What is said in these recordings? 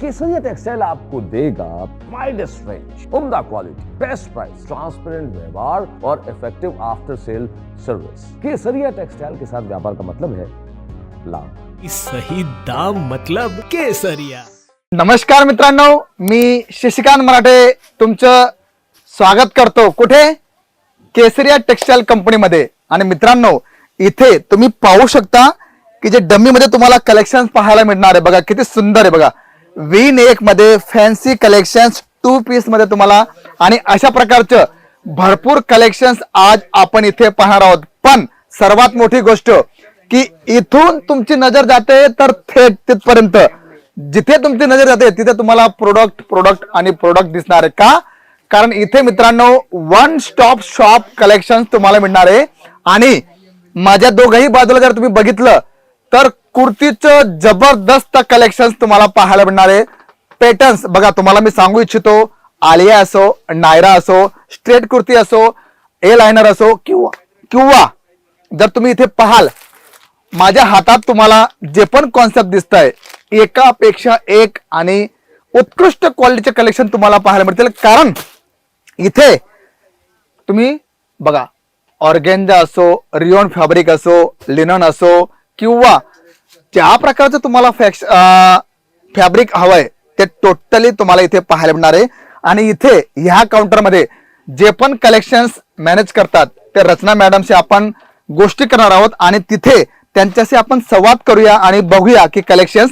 केसरिया textile आपको देगा? Widest range उम्दा क्वालिटी बेस्ट प्राइस ट्रांसपेरेंट व्यवहार और effective after sale service Kesariya textile के साथ व्यापार का मतलब है लाभ। सही दाम मतलब केसरिया। नमस्कार मित्रांनो मी शशिकांत मराठे तुमचं स्वागत करतो कुठे? केसरिया टेक्सटाईल कंपनीमध्ये. आणि मित्रांनो इथे तुम्ही पाहू शकता की जे डमी मध्ये तुम्हाला कलेक्शन पाहायला मिळणार आहे बघा किती सुंदर आहे बघा. विन एक मध्ये फॅन्सी कलेक्शन्स टू पीसमध्ये तुम्हाला. आणि अशा प्रकारचं भरपूर कलेक्शन्स आज आपण इथे पाहणार आहोत. पण सर्वात मोठी गोष्ट की इथून तुमची नजर जाते तर थेट तिथपर्यंत. जिथे तुमची नजर जाते तिथे तुम्हाला प्रोडक्ट प्रोडक्ट आणि प्रोडक्ट दिसणार आहे. का? कारण इथे मित्रांनो वन स्टॉप शॉप कलेक्शन तुम्हाला मिळणार आहे. आणि माझ्या दोघही बाजूला जर तुम्ही बघितलं तर कुर्तीचं जबरदस्त कलेक्शन तुम्हाला पाहायला मिळणार आहे. पॅटर्न्स बघा तुम्हाला मी सांगू इच्छितो. आलिया असो नायरा असो स्ट्रेट कुर्ती असो ए लायनर असो किंवा किंवा जर तुम्ही इथे पाहाल माझ्या हातात तुम्हाला जे पण कॉन्सेप्ट दिसत आहे एकापेक्षा एक आणि उत्कृष्ट क्वालिटीचे कलेक्शन तुम्हाला पाहायला मिळतील. कारण इथे तुम्ही बघा ऑर्गेंजा असो रिओन फॅब्रिक असो लिनन असो किंवा ज्या प्रकारचं तुम्हाला फॅक्स फॅब्रिक हवंय ते टोटली तुम्हाला इथे पाहायला मिळणार आहे. आणि इथे ह्या काउंटरमध्ये जे पण कलेक्शन्स मॅनेज करतात ते रचना मॅडमशी आपण गोष्टी करणार आहोत आणि तिथे त्यांच्याशी आपण संवाद करूया आणि बघूया की कलेक्शन्स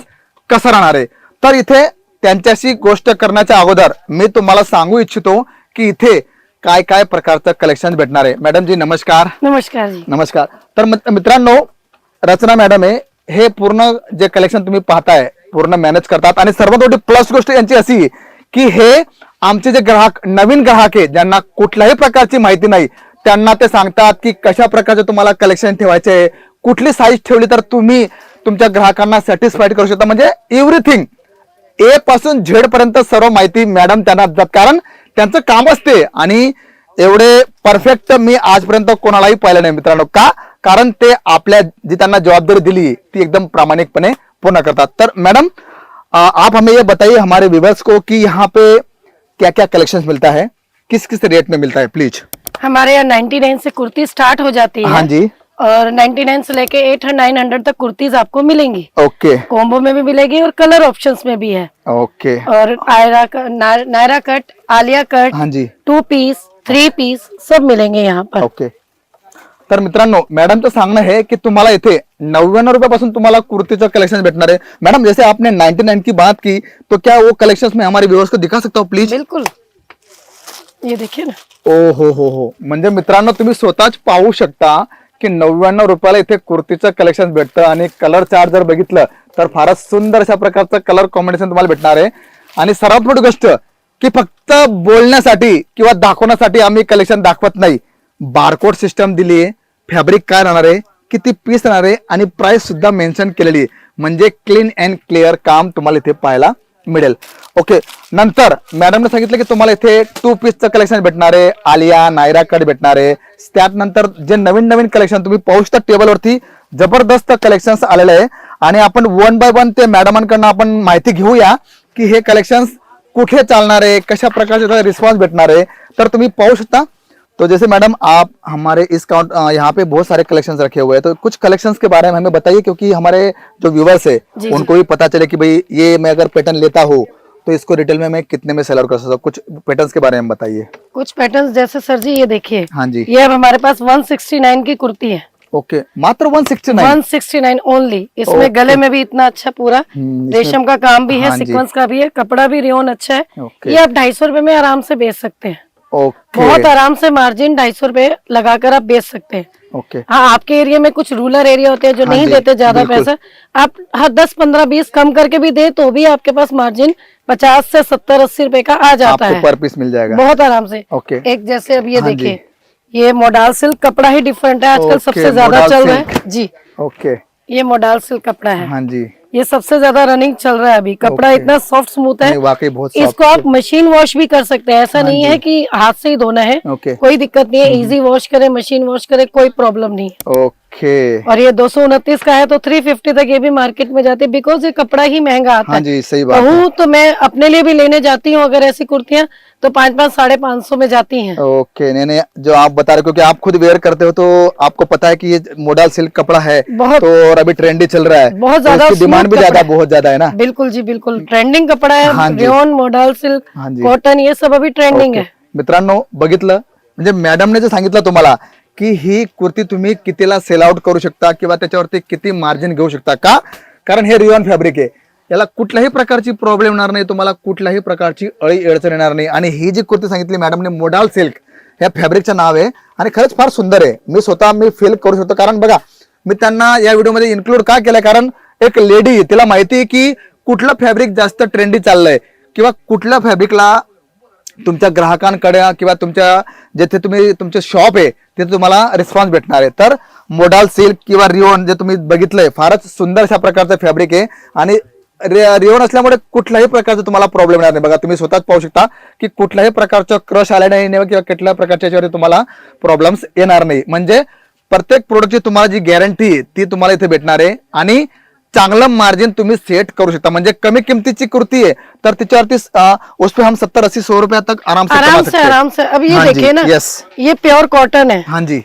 कसं राहणार आहे. तर इथे त्यांच्याशी गोष्ट करण्याच्या अगोदर मी तुम्हाला सांगू इच्छितो की इथे काय काय प्रकारचं कलेक्शन भेटणार आहे. मॅडम जी नमस्कार. नमस्कार जी. नमस्कार. तर मित- मित्रांनो रचना मॅडम आहे हे पूर्ण जे कलेक्शन तुम्ही पाहताय पूर्ण मॅनेज करतात. आणि सर्वात मोठी प्लस गोष्ट यांची अशी की हे आमचे जे ग्राहक नवीन ग्राहक आहे ज्यांना कुठल्याही प्रकारची माहिती नाही त्यांना ते सांगतात की कशा प्रकारचे तुम्हाला कलेक्शन ठेवायचे आहे कुठली साईज ठेवली तर तुम्ही तुमच्या ग्राहकांना सॅटिस्फाईड करू शकता. म्हणजे एव्हरीथिंग ए पासून झेड पर्यंत सर्व माहिती मॅडम त्यांना देतात. कारण त्यांचं काम असते आणि एवढे परफेक्ट मी आजपर्यंत कोणालाही पाहिलं नाही मित्रांनो. का? कारण ते आपल्या जी त्यांना जवाबदारी दिली ती एकदम प्रामाणिकपणे पूर्ण करतात. तर मैडम आप हमें ये बताइए हमारे व्यूवर्स को कि यहाँ पे क्या क्या कलेक्शन मिलता है? किस किस रेट में मिलता है प्लीज़ हमारे यहाँ 99 से कुर्ती स्टार्ट हो जाती है। हाँ जी। और 99 से लेके 8 नाइन हंड्रेड तक कुर्तीज आपको मिलेंगी। ओके। कॉम्बो में भी मिलेगी और कलर ऑप्शंस में भी है। ओके। और आयरा नायरा कट आलिया कट हाँ जी। टू पीस थ्री पीस सब मिलेंगे यहाँ पर। ओके। तर मित्रांनो मॅडमचं सांगणं आहे की तुम्हाला इथे नव्याण्णव रुपयापासून तुम्हाला कुर्तीचं कलेक्शन भेटणार आहे. मैडम जैसे आपने 99 की बात की तो क्या वो कलेक्शन में हमारे व्यूअर्स को दिखा सकता हो प्लीज बिल्कुल. ये देखिए ना. ओ हो हो हो. म्हणजे मित्रांनो तुम्ही स्वतःच पाहू शकता की नव्याण्णव रुपयाला इथे कुर्तीचं कलेक्शन भेटतं आणि कलर चार्ट जर बघितलं तर फारच सुंदर अशा प्रकारचं कलर कॉम्बिनेशन तुम्हाला भेटणार आहे. आणि सर्वात मोठी गोष्ट की फक्त बोलण्यासाठी किंवा दाखवण्यासाठी आम्ही कलेक्शन दाखवत नाही. बारकोड सिस्टम दिली आहे फॅब्रिक काय राहणार आहे किती पीस राहणार आहे आणि प्राइस सुद्धा मेन्शन केलेली आहे. म्हणजे क्लीन अँड क्लिअर काम तुम्हाला इथे पाहायला मिळेल. ओके नंतर मॅडमने सांगितलं की तुम्हाला इथे टू पीसचं कलेक्शन भेटणार आहे आलिया नायरा कट भेटणार आहे. त्यानंतर जे नवीन नवीन कलेक्शन तुम्ही पाहू शकता टेबलवरती जबरदस्त कलेक्शन आलेलं आहे. आणि आपण वन बाय वन ते मॅडमांकडनं आपण माहिती घेऊया की हे कलेक्शन कुठे चालणार आहे कशा प्रकारचे रिस्पॉन्स भेटणार आहे. तर तुम्ही पाहू शकता तो जैसे मैडम आप हमारे इस काउंट यहाँ पे बहुत सारे कलेक्शंस रखे हुए हैं तो कुछ कलेक्शंस के बारे में हमें बताइए क्योंकि हमारे जो व्यूवर्स है उनको भी पता चले कि भाई ये मैं अगर पैटर्न लेता हूँ तो इसको रिटेल में मैं कितने में सेलर कर सकता हूँ? कुछ पैटर्न्स के बारे में बताइए। कुछ पैटर्न जैसे सर जी ये देखिए हाँ जी। ये अब हमारे पास 169 की कुर्ती है। ओके मात्र वन सिक्सटी नाइन 169 ओनली। इसमें गले में भी इतना अच्छा पूरा हम्म, रेशम का काम भी है हाँ। सीक्वेंस का भी है कपड़ा भी रियोन अच्छा है। ये आप ढाई सौ में आराम से बेच सकते हैं। ओके बहुत आराम से मार्जिन ढाई सौ रुपए लगाकर आप बेच सकते हैं। ओके हाँ आपके एरिया में कुछ रूरल एरिया होते हैं जो हाँ नहीं देते ज़्यादा पैसा आप हर दस पंद्रह बीस कम करके भी दे तो भी आपके पास मार्जिन पचास से सत्तर अस्सी रुपए का आ जाता है। पर पीस मिल जाएगा। बहुत आराम से। ओके एक जैसे अब ये हाँ देखिए ये मोडाल सिल्क कपड़ा ही डिफरेंट है आजकल सबसे ज़्यादा चल रहा है। जी। ओके ये मोडाल सिल्क कपड़ा है। हाँ जी। ये सबसे ज़्यादा रनिंग चल रहा है अभी। कपड़ा। इतना सॉफ्ट स्मूथ है। वाकई बहुत इसको आप मशीन वॉश भी कर सकते हैं। ऐसा नहीं है कि हाथ से ही धोना है। कोई दिक्कत नहीं है। इजी वॉश करे मशीन वॉश करे कोई प्रॉब्लम नहीं है। ओके। और ये दो सौ उनतीस का है तो थ्री फिफ्टी तक ये भी मार्केट में जाती है बिकॉज़ ये कपड़ा ही महँगा आता हाँ जी सही बात है। तो मैं अपने लिए भी लेने जाती हूँ अगर ऐसी कुर्तियाँ तो पाँच पाँच साढ़े पाँच सौ में जाती हैं। ओके नहीं नहीं जो आप बता रहे हो क्योंकि आप खुद वेयर करते हो तो आपको पता है कि ये मोडल सिल्क कपड़ा है बहुत तो और अभी ट्रेंडी चल रहा है बहुत तो ज़्यादा डिमांड भी ज़्यादा बहुत ज़्यादा है ना? बिल्कुल जी बिल्कुल ट्रेंडिंग कपड़ा है हाँ। रियोन मॉडल सिल्क कॉटन ये सब अभी ट्रेंडिंग है। मित्रांनो बघितलं? म्हणजे मॅडमने जे सांगितलं तुम्हाला की ही कुर्ती तुम्ही कितीला सेल आउट करू शकता किंवा त्याच्यावरती किती मार्जिन घेऊ शकता का? कारण हे रिओन फॅब्रिक आहे. याला कुठल्याही प्रकारची प्रॉब्लेम येणार नाही तुम्हाला कुठल्याही प्रकारची अळी अडचण येणार नाही. आणि ही जी कुर्ती सांगितली मॅडमने मोडाल सिल्क ह्या फॅब्रिकचं नाव आहे आणि खरंच फार सुंदर आहे. मी स्वतः मी फील करू शकतो. कारण बघा मी त्यांना या व्हिडिओमध्ये इन्क्लूड का केलं कारण एक लेडी तिला माहिती आहे की कुठलं फॅब्रिक जास्त ट्रेंडी चाललंय किंवा कुठल्या फॅब्रिकला तुमच्या ग्राहकांकडे किंवा तुमच्या जिथे तुम्ही तुमचे शॉप आहे तिथे तुम्हाला रिस्पॉन्स भेटणार आहे. तर मोडाल सिल्क किंवा रिओन जे तुम्ही बघितलंय फारच सुंदर अशा प्रकारचं फॅब्रिक आहे. आणि रिओन असल्यामुळे कुठल्याही प्रकारचा तुम्हाला प्रॉब्लेम येणार नाही. बघा तुम्ही स्वतःच पाहू शकता की कुठल्याही प्रकारचं क्रश आले नाही किंवा कुठल्या प्रकारच्या याच्यावर तुम्हाला प्रॉब्लेम्स येणार नाही. म्हणजे प्रत्येक प्रोडक्टची तुम्हाला जी गॅरंटी आहे ती तुम्हाला इथे भेटणार आहे. आणि चांगलं मार्जिन तुम्ही सेट करू शकता. म्हणजे कमी किमतीची कुर्ती है तर तिच्यावरती उस पे हम सत्तर अस्सी सौ रुपए तक आराम से आराम से आराम से. अब ये हाँ देखिए ना yes. ये प्योर कॉटन है. हाँ जी.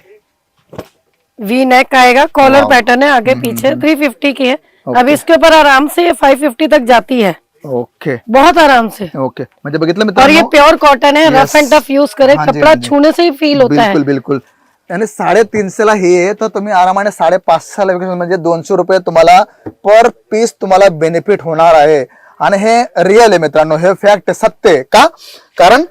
वी नेक आएगा कॉलर हम्म, पैटर्न है आगे पीछे थ्री फिफ्टी की है. अब इसके ऊपर आराम से फाइव फिफ्टी तक जाती है. ओके बहुत आराम से. ओके म्हणजे बघितलं और ये प्योर कॉटन है रफ एंड टफ यूज़ करे कपड़ा छूने से ही फील होता है. बिल्कुल बिलकुल. आणि साडेतीनशेला हे आहे, तर तुम्ही आरामाने साडेपाचशेला म्हणजे दोनशे रुपये तुम्हाला पर पीस तुम्हाला बेनिफिट होणार आहे. आणि हे रिअल आहे मित्रांनो हे फॅक्ट सत्य आहे. का? कारण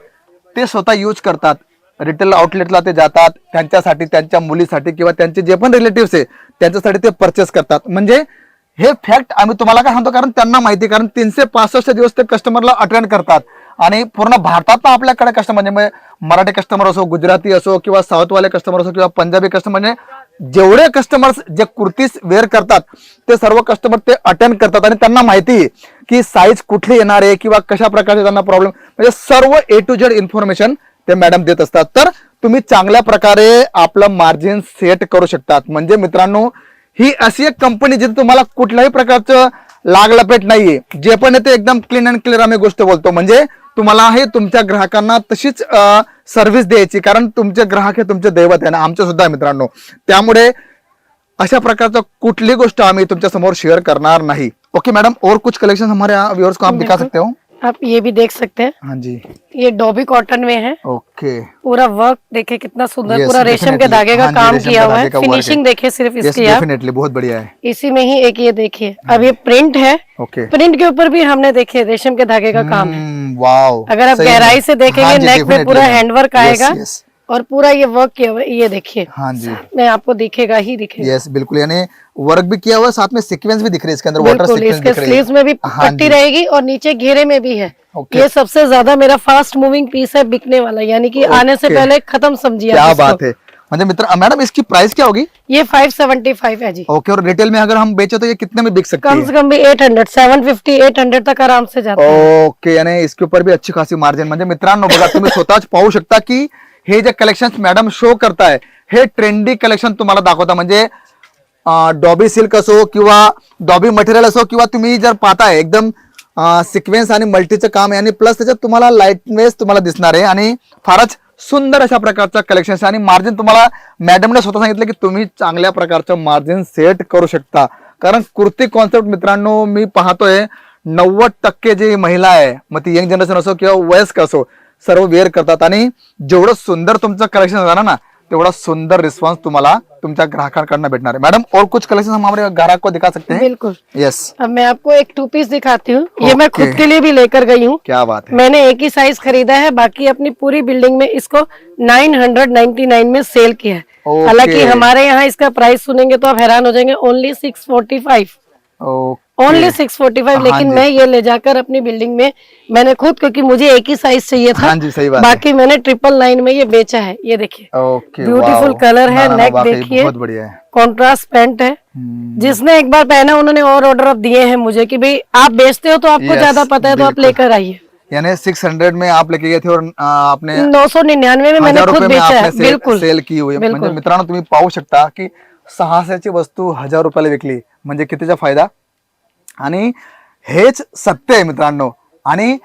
ते स्वतः यूज करतात. रिटेल आउटलेटला ते जातात त्यांच्यासाठी त्यांच्या मुलीसाठी किंवा त्यांचे जे पण रिलेटिव्ह आहे त्यांच्यासाठी ते परचेस करतात. म्हणजे हे फॅक्ट आम्ही तुम्हाला काय सांगतो कारण त्यांना माहिती कारण तीनशे पासष्ट दिवस ते कस्टमरला अटेंड करतात. आणि पूर्ण भारतात आपल्याकडे कस्टमर म्हणजे मराठी कस्टमर असो गुजराती असो किंवा साऊथवाले कस्टमर असो किंवा पंजाबी कस्टमर म्हणजे जेवढे कस्टमर्स जे कुर्तीस वेअर करतात ते सर्व कस्टमर ते अटेंड करतात. आणि त्यांना माहिती आहे की साईज कुठली येणार आहे किंवा कशा प्रकारचे त्यांना प्रॉब्लेम म्हणजे सर्व ए टू जेड इन्फॉर्मेशन ते मॅडम देत असतात. तर तुम्ही चांगल्या प्रकारे आपलं मार्जिन सेट करू शकतात. म्हणजे मित्रांनो ही अशी एक कंपनी जिथे तुम्हाला कुठल्याही प्रकारचं लागलपेट नाहीये. जे पण येते एकदम क्लीन अँड क्लिअर आम्ही गोष्ट बोलतो. म्हणजे तुम्हाला हे तुमच्या ग्राहकांना तशीच सर्व्हिस द्यायची. कारण तुमचे ग्राहक हे तुमचे दैवत आहे ना आमचे सुद्धा मित्रांनो. त्यामुळे अशा प्रकारचं कुठली गोष्ट आम्ही तुमच्या समोर शेअर करणार नाही. ओके मॅडम और कुछ कलेक्शन हमारे व्यूअर्स को आप दिखा सकते हो? आप ये भी देख सकते हैं। हाँ जी। ये डॉबी कॉटन में है। ओके पूरा वर्क देखे कितना सुंदर पूरा रेशम के धागे का हाँ काम किया हुआ है। फिनिशिंग देखे सिर्फ़ इसकी डेफिनेटली बहुत बढ़िया है। इसी में ही एक ये देखिए। अब ये प्रिंट है। ओके प्रिंट के ऊपर भी हमने देखे रेशम के धागे का काम है। हम्म, वाओ अगर आप गहराई से देखेंगे हाँ नेक में पूरा। हैंडवर्क Yes, आएगा। yes, और पूरा ये वर्क किया हुआ ये देखिए। हाँ जी। में आपको दिखेगा ही दिखेगा। यस बिल्कुल यानी वर्क भी किया हुआ साथ में सीक्वेंस भी दिख रही है इसके अंदर वाटर सीक्वेंस इसके स्लीव्स में भी हाँ पट्टी रहेगी और नीचे घेरे में भी है। ओके। ये सबसे ज़्यादा मेरा फास्ट मूविंग पीस है बिकने वाला यानी कि आने से पहले खत्म समझिए क्या बात है। म्हणजे मित्र मैडम इसकी प्राइस क्या होगी? ये 575 है जी। ओके और रिटेल में अगर हम बेचे तो ये कितने में बिक सकती कम से कम भी 800 750 800 तक आराम से जाता है। ओके यानी इसके ऊपर भी अच्छी खासी मार्जिन म्हणजे मित्रांनो बघा तुम्ही स्वतःच पाहू शकता की हे जे कलेक्शन मॅडम शो करताय हे ट्रेंडी कलेक्शन तुम्हाला दाखवता. म्हणजे डॉबी सिल्क असो किंवा डॉबी मटेरियल असो किंवा तुम्ही जर पाहताय एकदम सिक्वेन्स आणि मल्टीचं काम आहे. आणि प्लस त्याच्यात तुम्हाला लाईटनेस तुम्हाला दिसणार आहे. आणि फारच सुंदर अशा प्रकारचं कलेक्शन आणि मार्जिन तुम्हाला मॅडमने स्वतः सांगितलं की तुम्ही चांगल्या प्रकारचं मार्जिन सेट करू शकता. कारण कुर्ती कॉन्सेप्ट मित्रांनो मी पाहतोय नव्वद टक्के जी महिला आहे मग ती यंग जनरेशन असो किंवा वयस्क असो सर्व वेअर करतात. आणि जेवढं सुंदर तुमचं कलेक्शन झालं ना तेवढा सुंदर रिस्पॉन्स तुम्हाला तुमच्या ग्राहकांकडनं भेटणार आहे. मॅडम और कुछ कलेक्शन हम हमारे ग्राहक को दिखा सकते हैं? बिल्कुल। यस अब मैं आपको एक टू पीस दिखाती हूँ। ये मैं खुद के लिए भी लेकर गई हूँ। क्या बात है। मैंने एक ही साइज़ खरीदा है बाकी अपनी पूरी बिल्डिंग में इसको 999 में सेल किया है। हालाँकि हमारे यहाँ इसका प्राइस सुनेंगे तो आप हैरान हो जाएँगे only 645 okay only six forty five लेकिन मैं ये ले जाकर अपनी बिल्डिंग में मैंने खुद क्योंकि मुझे एक ही साइज़ चाहिए था हाँ जी, सही बात बाकी मैंने ट्रिपल नाइन में ये बेचा है ये देखिए। वाओ। color है, ना, ना, ना, neck वाकई देखिए। बहुत बढ़िया है। कॉन्ट्रास्ट पैंट है। हम्म, जिसने एक बार पहना उन्होंने और ऑर्डर अब दिए हैं मुझे कि भाई आप बेचते हो तो आपको ज़्यादा पता है तो आप लेकर आइए। यानी सिक्स हंड्रेड में आप लेके गए थे और आपने नौ सौ निन्यानवे में मैंने खुद बेचा है। बिल्कुल। सेल की हुई. म्हणजे बिल्कुल। मित्रांनो तुम्ही पाहू शकता की सहाशेची वस्तू हज़ार रुपयाला विकली म्हणजे कितीचा फायदा? आणि हेच सत्य आहे मित्रांनो. आणि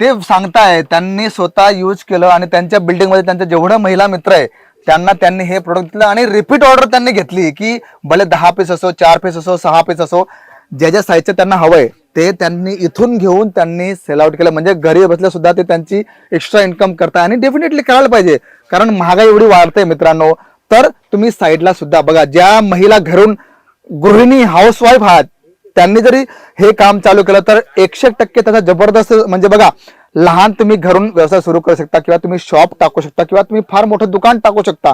ते सांगताय त्यांनी स्वतः यूज केलं आणि त्यांच्या बिल्डिंगमध्ये त्यांच्या जेवढं महिला मित्र आहे त्यांना त्यांनी हे प्रोडक्ट दिलं आणि रिपीट ऑर्डर त्यांनी घेतली की भले दहा पीस असो चार पीस असो सहा पीस असो ज्या ज्या साईजचं त्यांना हवंय ते त्यांनी इथून घेऊन त्यांनी सेल आउट केलं. म्हणजे घरी बसल्या सुद्धा ते त्यांची एक्स्ट्रा इन्कम करताय आणि डेफिनेटली करायला पाहिजे. कारण महागाई एवढी वाढते मित्रांनो. तर तुम्ही साईडला सुद्धा बघा ज्या महिला घरून गृहिणी हाऊसवाईफ आहात. त्यांनी जरी हे काम चालू केलं तर एकशे टक्के त्याचा जबरदस्त म्हणजे बघा लहान तुम्ही घरून व्यवसाय सुरू करू शकता किंवा तुम्ही शॉप टाकू शकता किंवा तुम्ही फार मोठं दुकान टाकू शकता.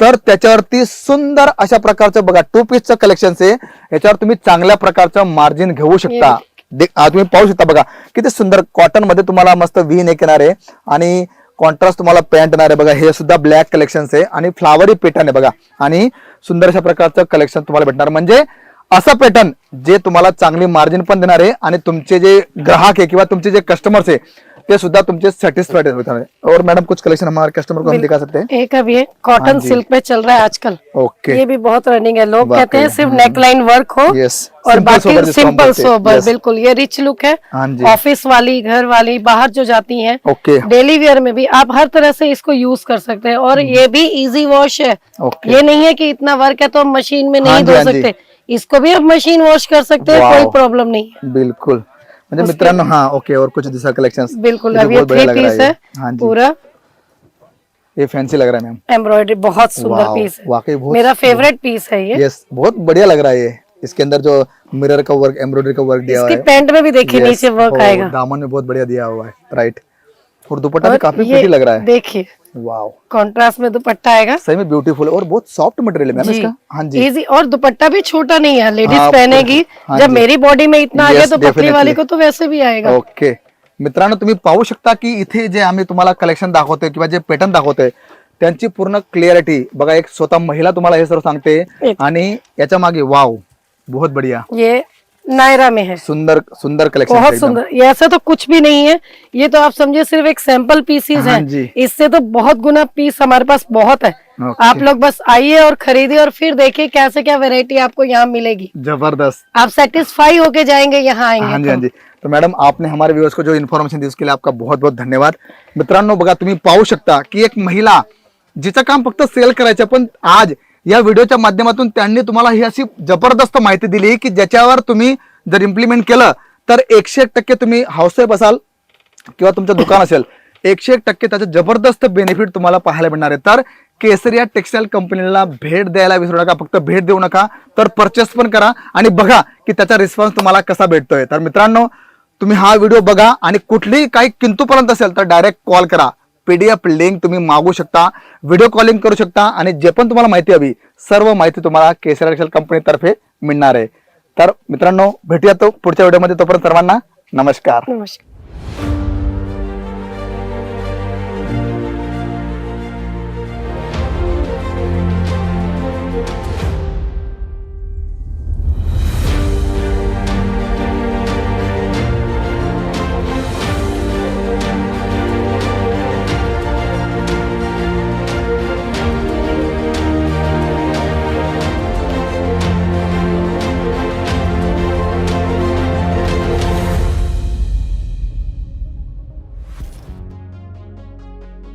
तर त्याच्यावरती सुंदर अशा प्रकारचं बघा टू पीसचं कलेक्शन आहे. याच्यावर तुम्ही चांगल्या प्रकारचं मार्जिन घेऊ शकता. तुम्ही पाहू शकता बघा किती सुंदर कॉटनमध्ये तुम्हाला मस्त व्ही नेक येणार आहे. आणि कॉन्ट्रास्ट तुम्हाला पॅन्ट येणार आहे बघा. हे सुद्धा ब्लॅक कलेक्शन आहे आणि फ्लावरी पॅटर्न आहे बघा. आणि सुंदर अशा प्रकारचं कलेक्शन तुम्हाला भेटणार. म्हणजे असं पॅटर्न जे तुम्हाला चांगली मार्जिन पण देणार आहे आणि तुमचे जे ग्राहक आहे किंवा तुमचे जे कस्टमर्स आहे ते सुद्धा तुमचे सेटिस्फाइड आहे और मैडम कुछ कलेक्शन हमारे कस्टमर को हम दिखा सकते हैं? एक अब ये हाँ कॉटन सिल्क पे चल रहा है आजकल। ओके ये भी बहुत रनिंग है। लोग कहते हैं सिर्फ़ नेकलाइन वर्क हो. और बाकी सिंपल हैं, सोबर बिल्कुल। ये रिच लुक है। हाँ ऑफ़िस वाली घर वाली बाहर जो जाती है। ओके डेली वेयर में भी आप हर तरह से इसको यूज़ कर सकते हैं। और ये भी इजी वॉश है। ये नहीं है कि इतना वर्क है तो हम मशीन में हाँ नहीं जी, धो हाँ सकते। इसको भी आप मशीन वॉश कर सकते हैं कोई प्रॉब्लम नहीं है। बिल्कुल। म्हणजे मित्रांनो हाँ ओके और कुछ दूसरा कलेक्शन बिल्कुल अब ये थ्री पीस है हाँ पूरा। ये फैंसी लग रहा है मैम एम्ब्रॉयडरी बहुत सुंदर पीस है। वाकई बहुत मेरा फेवरेट पीस है ये। यस बहुत बढ़िया लग रहा है ये। इसके अंदर जो मिरर का वर्क एम्ब्रॉयडरी का वर्क दिया हुआ इसकी है। पैंट में भी देखिए नीचे वर्क आएगा। दामन में बहुत बढ़िया दिया हुआ है राइट और दुपट्टा भी काफ़ी प्रिटी लग रहा है। देखिए वाओ कॉन्ट्रास्ट में दुपट्टा आएगा। सही में ब्यूटीफुल और बहुत सॉफ्ट मटेरियल है मैम इसका। हाँ जी। इजी और दुपट्टा भी छोटा नहीं है लेडीज़ हाँ, पहनेगी। हाँ जब मेरी बॉडी में इतना आ गया तो पतली वाली को तो वैसे भी आएगा। ओके मित्रांनो तुम्ही पाहू शकता की इथे जे आम्ही तुम्हाला कलेक्शन दाखवतोय किंवा जे पॅटर्न दाखवतोय त्यांची पूर्ण क्लिअरिटी बघा एक स्वतः महिला तुम्हाला हे सर्व सांगते आणि याच्या मागे वाव बहुत बढ़िया. ये नायरा में है। सुंदर सुंदर कलेक्शन बहुत सुंदर। ऐसा तो कुछ भी नहीं है। ये तो आप समझिए सिर्फ़ एक सैंपल पीसीज हाँ। है इससे तो बहुत गुना पीस हमारे पास बहुत है। आप लोग बस आइए और खरीदिए और फिर देखिए कैसे क्या वेरायटी आपको यहाँ मिलेगी। ज़बरदस्त। आप सेटिस्फाई होके जाएँगे यहाँ आएँगे हाँ जी आएँगे हाँ तो। जी। तो मॅडम आपने हमारे व्ह्यूअर्स को जो इन्फॉर्मेशन दी उसके लिए आपका बहुत बहुत धन्यवाद। मित्रांनो बघा तुम्ही पाहू शकता की एक महिला जिचं काम फक्त सेल करायचं पण आज या व्हिडिओच्या माध्यमातून त्यांनी तुम्हाला ही अशी जबरदस्त माहिती दिली की ज्याच्यावर तुम्ही जर इम्प्लिमेंट केलं तर एकशे एक टक्के तुम्ही हाऊसवाईफ असाल किंवा तुमचं दुकान असेल एकशे एक टक्के त्याचं जबरदस्त बेनिफिट तुम्हाला पाहायला मिळणार आहे. तर केसरिया टेक्सटाईल कंपनीला भेट द्यायला विसरू नका फक्त भेट देऊ नका तर परचेस पण करा आणि बघा की त्याचा रिस्पॉन्स तुम्हाला कसा भेटतोय. तर मित्रांनो तुम्ही हा व्हिडिओ बघा आणि कुठलीही काही किंतूपर्यंत असेल तर डायरेक्ट कॉल करा. पीडीएफ लिंक तुम्ही मागू शकता व्हिडिओ कॉलिंग करू शकता आणि जे पण तुम्हाला माहिती हवी सर्व माहिती तुम्हाला केसर एक्सेल कंपनीतर्फे मिळणार आहे. तर मित्रांनो भेटूया तो पुढच्या व्हिडिओमध्ये तोपर्यंत सर्वांना नमस्कार. नमस्कार.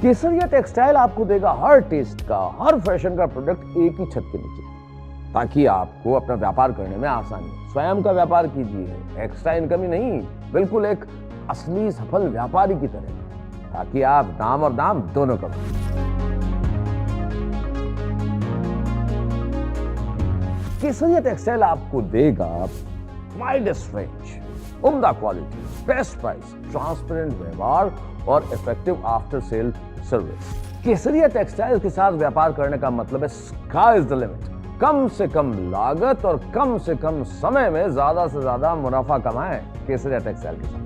केसरिया टेक्सटाइल आपको देगा हर टेस्ट का, हर फ़ैशन का प्रोडक्ट एक ही छत के नीचे, ताकि आपको अपना व्यापार करने में आसानी स्वयं का व्यापार कीजिए एक्स्ट्रा इनकम ही नहीं, बिल्कुल एक असली सफल व्यापारी की तरह, ताकि आप दाम और दाम दोनों कमाएँ। केसरिया टेक्सटाइल आपको देगा वाइडेस्ट रेंज उम्दा क्वालिटी बेस्ट प्राइस ट्रांसपेरेंट व्यवहार और effective after sale service Kesariya textile के साथ व्यापार करने का मतलब है स्काई इज़ द लिमिट कम से कम लागत और कम से कम समय में ज़्यादा से ज़्यादा मुनाफा कमाएँ केसरिया टेक्सटाइल के साथ।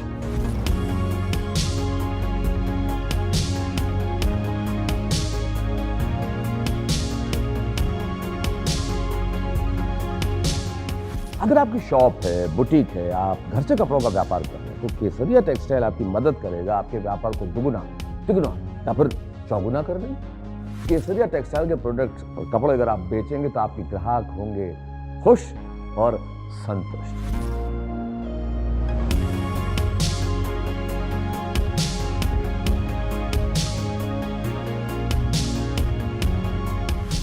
अगर आपकी शॉप है, बुटीक है, आप घर से कपड़ों का व्यापार कर रहे हैं तो केसरिया टेक्सटाइल आपकी मदद करेगा, आपके व्यापार को दुगुना, तिगुना, या फिर चौगुना कर देंगे। केसरिया टेक्सटाइल के प्रोडक्ट्स और कपड़े अगर आप बेचेंगे तो आपके ग्राहक होंगे खुश और संतुष्ट।